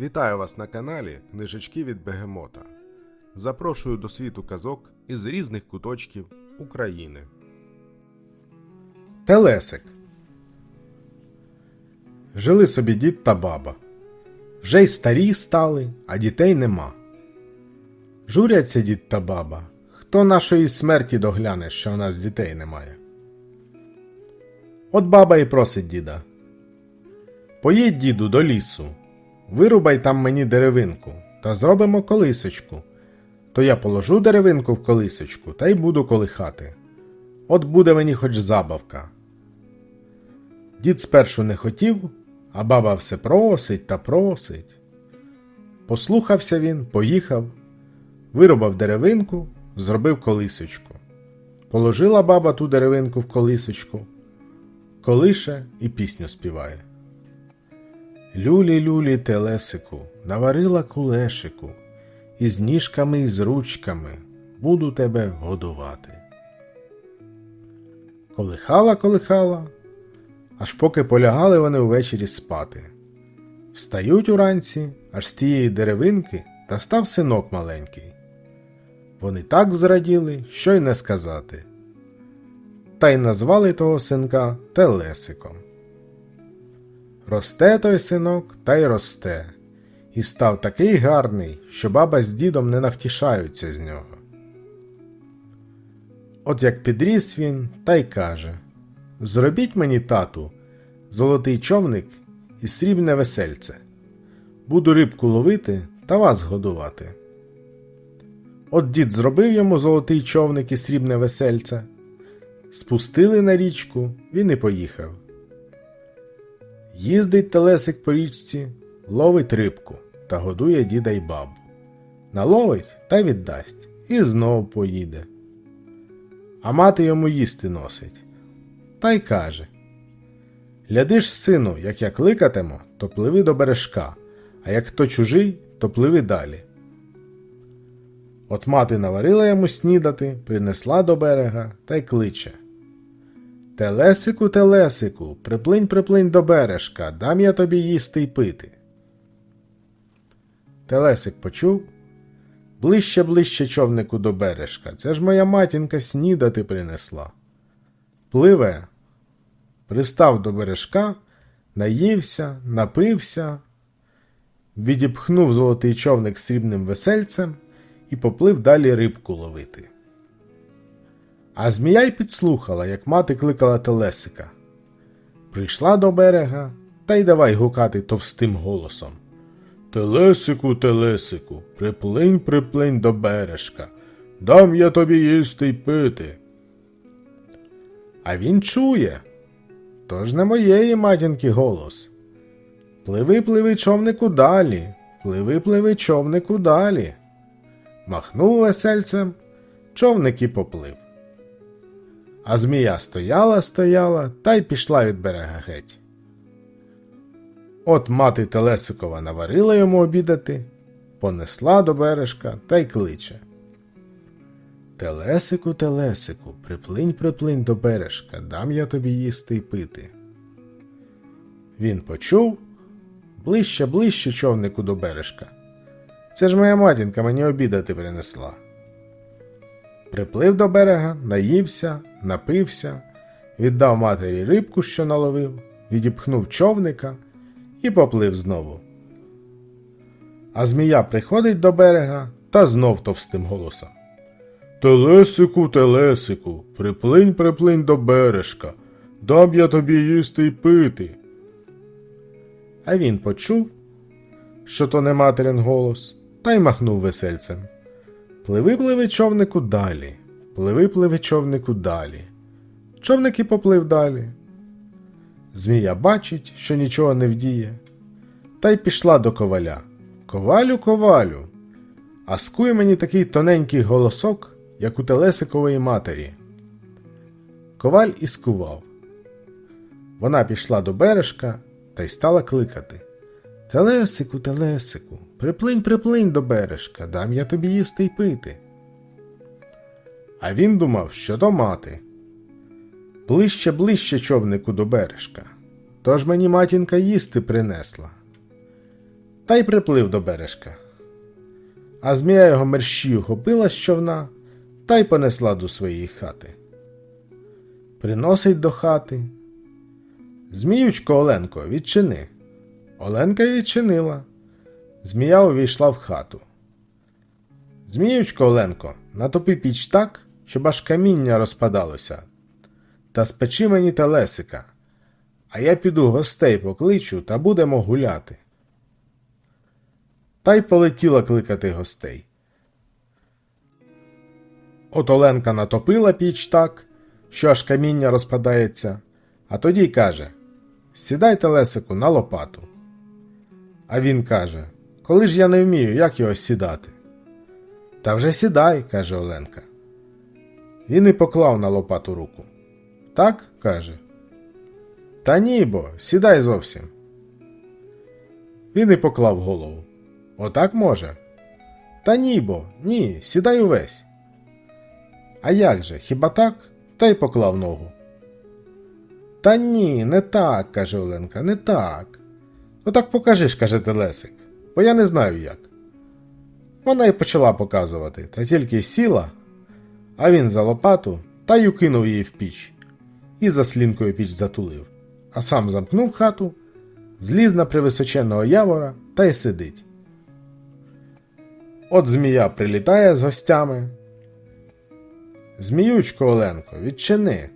Вітаю вас на каналі Книжечки від Бегемота. Запрошую до світу казок із різних куточків України. Телесик. Жили собі дід та баба. Вже й старі стали, а дітей нема. Журяться дід та баба. Хто нашої смерті догляне, що у нас дітей немає? От баба і просить діда. Поїдь, діду, до лісу, вирубай там мені деревинку та зробимо колисочку. То я положу деревинку в колисочку та й буду колихати. От буде мені хоч забавка. Дід спершу не хотів, а баба все просить та просить. Послухався він, поїхав, вирубав деревинку, зробив колисочку. Положила баба ту деревинку в колисочку, колише і пісню співає. Люлі люлі телесику, наварила кулешику, із ніжками і з ручками буду тебе годувати. Колихала, колихала, аж поки полягали вони увечері спати. Встають уранці, аж з тієї деревинки та став синок маленький. Вони так зраділи, що й не сказати. Та й назвали того синка Телесиком. Росте той синок та й росте, і став такий гарний, що баба з дідом не навтішаються з нього. От як підріс він, та й каже Зробіть мені, тату, золотий човник і срібне весельце. Буду рибку ловити та вас годувати. От дід зробив йому золотий човник і срібне весельце. Спустили на річку, він і поїхав. Їздить телесик по річці, ловить рибку та годує діда й бабу. Наловить та віддасть, і знов поїде. А мати йому їсти носить. Та й каже Гляди ж, сину, як я кликатиму, то пливи до бережка, а як хто чужий, то пливи далі. От мати наварила йому снідати, принесла до берега та й кличе. Телесику, телесику, приплинь, приплинь до бережка, дам я тобі їсти й пити. Телесик почув. Ближче, ближче човнику до бережка. Це ж моя матінка снідати принесла. Пливе. Пристав до бережка, наївся, напився, відіпхнув золотий човник срібним весельцем і поплив далі рибку ловити. А змія й підслухала, як мати кликала Телесика. Прийшла до берега та й давай гукати товстим голосом. Телесику, телесику, приплинь, приплинь до бережка, дам я тобі їсти й пити. А він чує. То ж не моєї матінки голос. Пливи, пливи, човнику далі, пливи, пливи, човнику далі. Махнув весельцем, човник і поплив. А змія стояла, стояла та й пішла від берега геть. От мати Телесикова наварила йому обідати, понесла до бережка та й кличе. Телесику, телесику, приплинь, приплинь до бережка, дам я тобі їсти й пити. Він почув ближче, ближче човнику до бережка. Це ж моя матінка мені обідати принесла. Приплив до берега, наївся, напився, віддав матері рибку, що наловив, відіпхнув човника і поплив знову. А змія приходить до берега та знов товстим голосом. Телесику, телесику, приплинь, приплинь до бережка, дам я тобі їсти й пити. А він почув, що то не материн голос, та й махнув весельцем. Пливи, пливи, човнику далі, пливи, пливи, човнику далі. Човник і поплив далі. Змія бачить, що нічого не вдіє, та й пішла до коваля. Ковалю, ковалю, а скуй мені такий тоненький голосок, як у Телесикової матері. Коваль і скував. Вона пішла до бережка та й стала кликати. Телесику, телесику, приплинь, приплинь до бережка, дам я тобі їсти й пити. А він думав, що то мати. Ближче, ближче човнику до бережка. Тож мені матінка їсти принесла. та й приплив до бережка. А змія його мерщію хопила з човна та й понесла до своєї хати. Приносить до хати. Зміючко Оленко, відчини. Оленка відчинила. Змія увійшла в хату. Зміючко Оленко, натопи піч так, щоб аж каміння розпадалося. Та спечи мені телесика, а я піду гостей покличу та будемо гуляти. Та й полетіла кликати гостей. От Оленка натопила піч так, що аж каміння розпадається, а тоді й каже Сідай телесику на лопату. А він каже Коли ж я не вмію, як його сідати? Та вже сідай, каже Оленка. І поклав на лопату руку. Так? каже. Та ні, бо, сідай зовсім. Він і поклав голову. Отак може? Та ні, бо, ні, сідай увесь. А як же, хіба так? Та й поклав ногу. Та ні, не так, каже Оленка, не так. Ну так каже Телесик, бо я не знаю як. Вона й почала показувати, та тільки сіла, а він за лопату та й укинув її в піч, і за слінкою піч затулив, а сам замкнув хату, зліз на привисоченого явора та й сидить. От змія прилітає з гостями. Зміючко Оленко, відчини.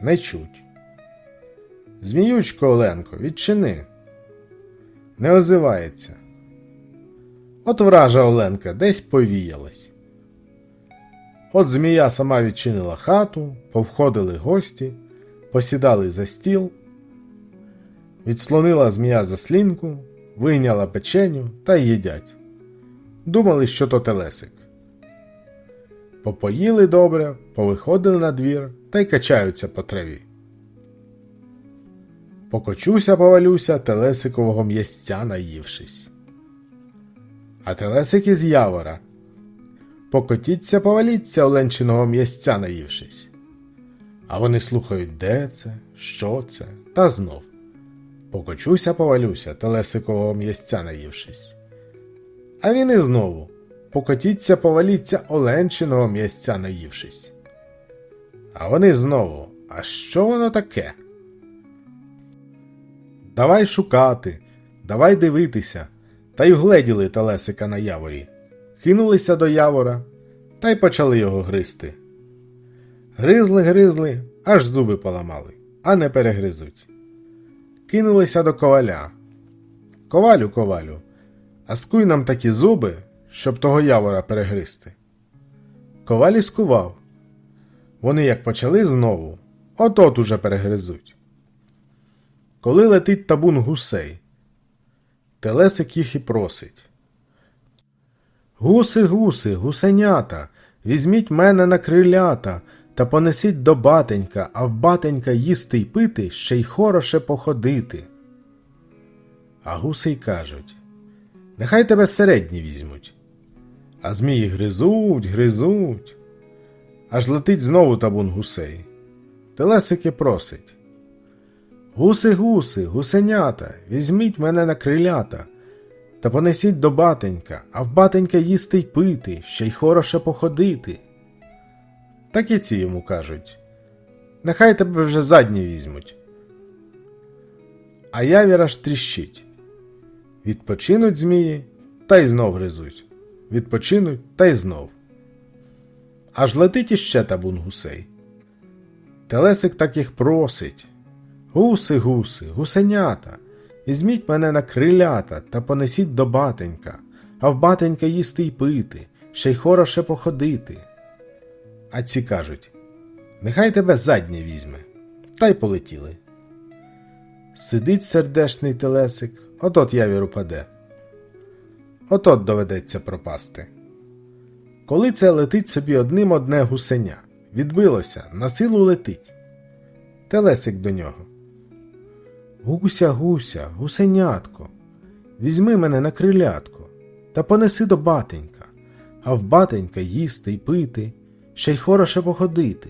Не чуть. Зміючко Оленко, відчини. Не озивається. От вража Оленка десь повіялась. От змія сама відчинила хату, повходили гості, посідали за стіл, відслонила змія заслінку, вийняла печеню та їдять. Думали, що то телесик. Попоїли добре, повиходили на двір та й качаються по траві. Покочуся, повалюся, телесикового м'ясця наївшись. А телесик із явора. Покотіться, поваліться оленчиного м'ясця наївшись. А вони слухають, де це, що це, та знов. Покочуся, повалюся, телесикового м'ясця наївшись. А він і знову покотіться, поваліться оленчиного м'ясця наївшись. А вони знову. А що воно таке? Давай шукати, давай дивитися, та й угледіли телесика на яворі, кинулися до явора та й почали його гризти. Гризли, гризли, аж зуби поламали, а не перегризуть. Кинулися до коваля. Ковалю, ковалю, а скуй нам такі зуби, щоб того явора перегризти. Коваль і скував. Вони як почали знову, от-от уже перегризуть. Коли летить табун гусей, Телесик їх і просить. Гуси, гуси, гусенята, візьміть мене на крилята та понесіть до батенька, а в батенька їсти й пити, ще й хороше походити. А гуси й кажуть Нехай тебе середні візьмуть. А змії гризуть, гризуть. Аж летить знову табун гусей. Телесики просить. Гуси, гуси, гусенята, візьміть мене на крилята та понесіть до батенька, а в батенька їсти й пити, ще й хороше походити. Так і ці йому кажуть Нехай тебе вже задні візьмуть. А явір аж тріщить. Відпочинуть змії та й знов гризуть. Відпочинуть та й знов. Аж летить іще табун гусей. Телесик так їх просить. Гуси, гуси, гусенята, візьміть мене на крилята та понесіть до батенька, а в батенька їсти й пити, ще й хороше походити. А ці кажуть Нехай тебе заднє візьме, та й полетіли. Сидить сердешний телесик, от-от явір упаде. От-от доведеться пропасти. Коли це летить собі одним одне гусеня, відбилося, на силу летить. Телесик до нього. Гуся, гуся, гусенятко, візьми мене на крилятко та понеси до батенька, а в батенька їсти й пити, ще й хороше походити.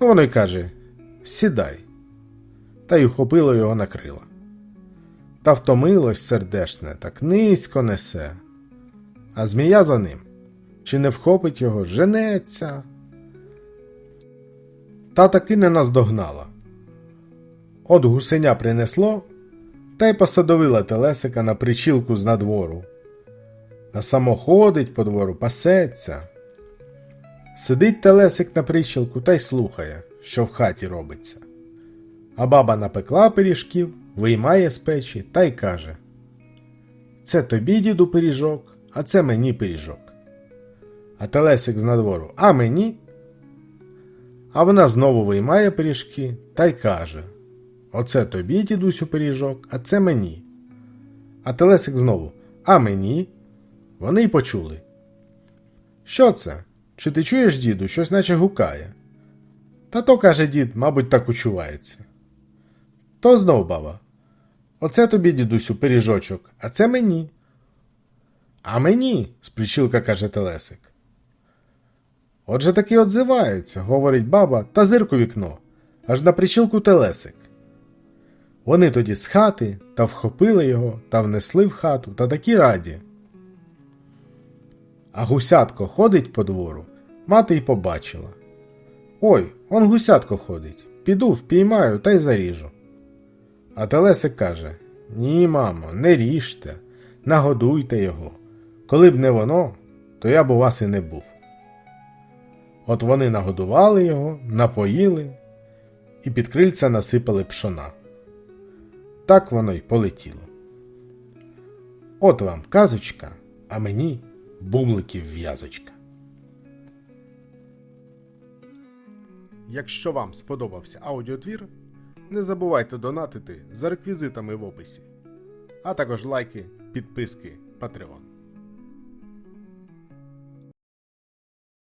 Ну, воно й каже Сідай, та й ухопило його на крила. та втомилось сердешне, так низько несе. А змія за ним. Чи не вхопить його, женеться. Та таки не наздогнала. От гусеня принесло, та й посадовила телесика на причілку з надвору. А само ходить по двору, пасеться. Сидить телесик на причілку та й слухає, що в хаті робиться. А баба напекла пиріжків, виймає з печі та й каже: Це тобі, діду, пиріжок, а це мені пиріжок. А телесик з надвору, а мені. А вона знову виймає пиріжки та й каже: Оце тобі, дідусю, пиріжок, а це мені. А телесик знову, а мені. Вони й почули. Що це? Чи ти чуєш, діду, щось наче гукає? Та то, каже дід, мабуть, так учувається. То знов баба. Оце тобі, дідусю, пиріжочок, а це мені. А мені, спричілка каже Телесик. Отже таки отзивається, говорить баба та зирку вікно, аж на причілку Телесик. Вони тоді з хати та вхопили його та внесли в хату та такі раді. А гусятко ходить по двору, мати й побачила. Ой, он гусятко ходить. Піду, впіймаю та й заріжу. А Телесик каже: Ні, мамо, не ріжте, нагодуйте його. Коли б не воно, то я б у вас і не був. От вони нагодували його, напоїли і під крильця насипали пшона. Так воно й полетіло. От вам казочка, а мені бубликів в'язочка. Якщо вам сподобався аудіотвір, не забувайте донатити за реквізитами в описі, а також лайки, підписки, Patreon.